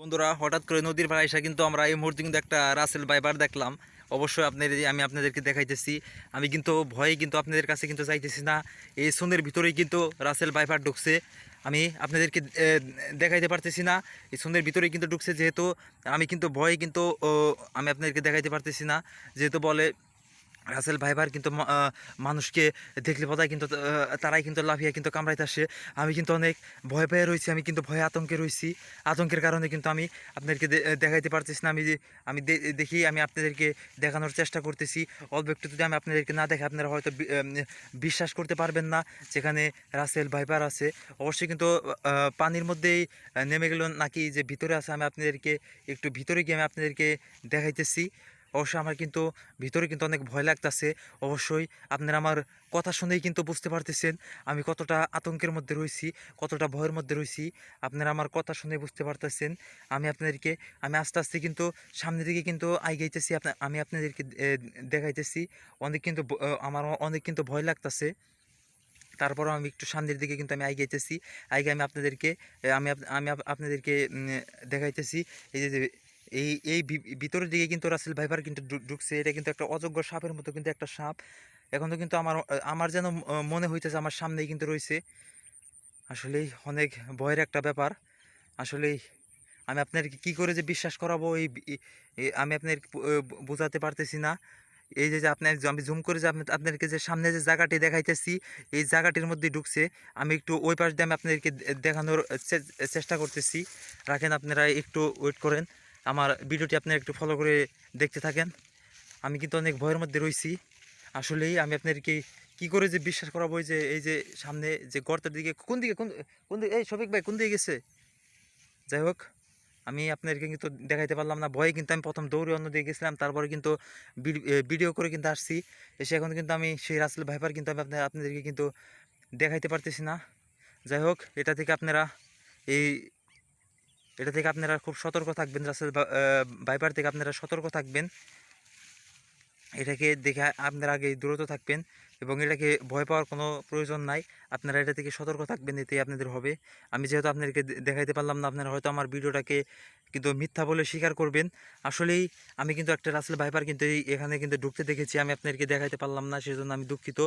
বন্ধুরা, হঠাৎ করে নদীর পাড়ে এসে কিন্তু আমরা এই মুহূর্তে কিন্তু একটা রাসেল বাইবার দেখলাম। অবশ্যই আপনাদের, আমি আপনাদেরকে দেখাইতেছি। আমি কিন্তু ভয়ে কিন্তু আপনাদের কাছে কিন্তু চাইতেছি না। এই সোনের ভিতরেই কিন্তু রাসেল বাইবার ঢুকছে। আমি আপনাদেরকে দেখাইতে পারতেছি না। এই সোনের ভিতরেই কিন্তু ঢুকছে যেহেতু, আমি কিন্তু ভয়ে কিন্তু আমি আপনাদেরকে দেখাইতে পারতেছি না। যেহেতু বলে রাসেল ভাইবার কিন্তু মানুষকে দেখলে বোধহয় কিন্তু তারাই কিন্তু লাফিয়ে কিন্তু কামড়াইতে আসে। আমি কিন্তু অনেক ভয় পেয়ে রয়েছি, আমি কিন্তু ভয়ে আতঙ্কে রয়েছি। আতঙ্কের কারণে কিন্তু আমি আপনাদেরকে দেখাইতে পারতেছি না। আমি যে, আমি দেখি আমি আপনাদেরকে দেখানোর চেষ্টা করতেছি। অল্প একটু যদি আমি আপনাদেরকে না দেখে, আপনারা হয়তো বিশ্বাস করতে পারবেন না যেখানে রাসেল ভাইবার আছে। অবশ্যই কিন্তু পানির মধ্যেই নেমে গেল নাকি যে ভিতরে আছে, আমি আপনাদেরকে একটু ভিতরে গিয়ে আমি আপনাদেরকে দেখাইতেছি। অবশ্যই আমার কিন্তু ভিতরে কিন্তু অনেক ভয় লাগতেছে। অবশ্যই আপনারা আমার কথা শুনেই কিন্তু বুঝতে পারতেছেন আমি কতটা আতঙ্কের মধ্যে রয়েছি, কতটা ভয়ের মধ্যে রয়েছি। আপনারা আমার কথা শুনে বুঝতে পারতেছেন। আমি আপনাদেরকে, আমি আস্তে আস্তে কিন্তু সামনের দিকে কিন্তু আইগাইতেছি আমি আপনাদেরকে দেখাইতেছি। অনেক কিন্তু আমার অনেক কিন্তু ভয় লাগতেছে। তারপরও আমি একটু সামনের দিকে কিন্তু আমি আইগাইতেছি আইগে আমি আপনাদেরকে আমি আমি আপ- আপনাদেরকে দেখাইতেছি। এই যে এই এই ভিতরের দিকে কিন্তু রাসেল ভাইভার কিন্তু ঢুকছে। এটা কিন্তু একটা অযোগ্য সাপের মতো কিন্তু একটা সাপ। এখন তো কিন্তু আমার আমার যেন মনে হইতেছে আমার সামনেই কিন্তু রয়েছে আসলেই অনেক ভয়ের একটা ব্যাপার। আসলেই আমি আপনাদেরকে কি করে যে বিশ্বাস করাবো এই আমি আপনার বোঝাতে পারতেছি না। এই যে আপনার আমি জুম করে যে আপনা- আপনাদেরকে যে সামনে যে জায়গাটি দেখাইতেছি, এই জায়গাটির মধ্যে ঢুকছে। আমি একটু ওই পাশ দিয়ে আমি আপনাদেরকে দেখানোর চেষ্টা করতেছি। রাখেন আপনারা একটু ওয়েট করেন। আমার ভিডিওটি আপনারা একটু ফলো করে দেখতে থাকেন। আমি কিন্তু অনেক ভয়ের মধ্যে রয়েছি। আসলেই আমি আপনাদেরকে কি করে যে বিশ্বাস করাবো যে, এই যে সামনে যে গর্তের দিকে, কোন দিকে, কোন কোন দিকে, এই শফিক ভাই কোন দিকে গেছে? যাই হোক, আমি আপনাদেরকে কিন্তু দেখাইতে পারলাম না, ভয়ে কিন্তু আমি প্রথম দৌড়ে অন্য দিকে গেছিলাম, তারপরে কিন্তু ভিডি- ভিডিও করে কিন্তু আসছি। এসে এখন কিন্তু আমি সেই রাসেল ভাইপার কিন্তু আমি আপনার আপনাদেরকে কিন্তু দেখাইতে পারতেছি না। যাই হোক, এটা থেকে আপনারা এই এটা থেকে আপনারা খুব সতর্ক থাকবেন আহ, ভাইপার থেকে আপনারা সতর্ক থাকবেন। এটাকে দেখে আপনারা আগে দূরত থাকবেন এবং এটাকে ভয় পাওয়ার কোনো প্রয়োজন নাই। আপনারা এটা থেকে সতর্ক থাকবেন এতেই আপনাদের হবে। আমি যেহেতু আপনাদেরকে দেখাইতে পারলাম না আপনারা হয়তো আমার ভিডিওটাকে কিন্তু মিথ্যা বলে স্বীকার করবেন। আসলেই আমি কিন্তু একটা রাসেল ভাইপার কিন্তু এখানে কিন্তু ঢুকতে দেখেছি আমি আপনাদেরকে দেখাইতে পারলাম না সেজন্য আমি দুঃখিত।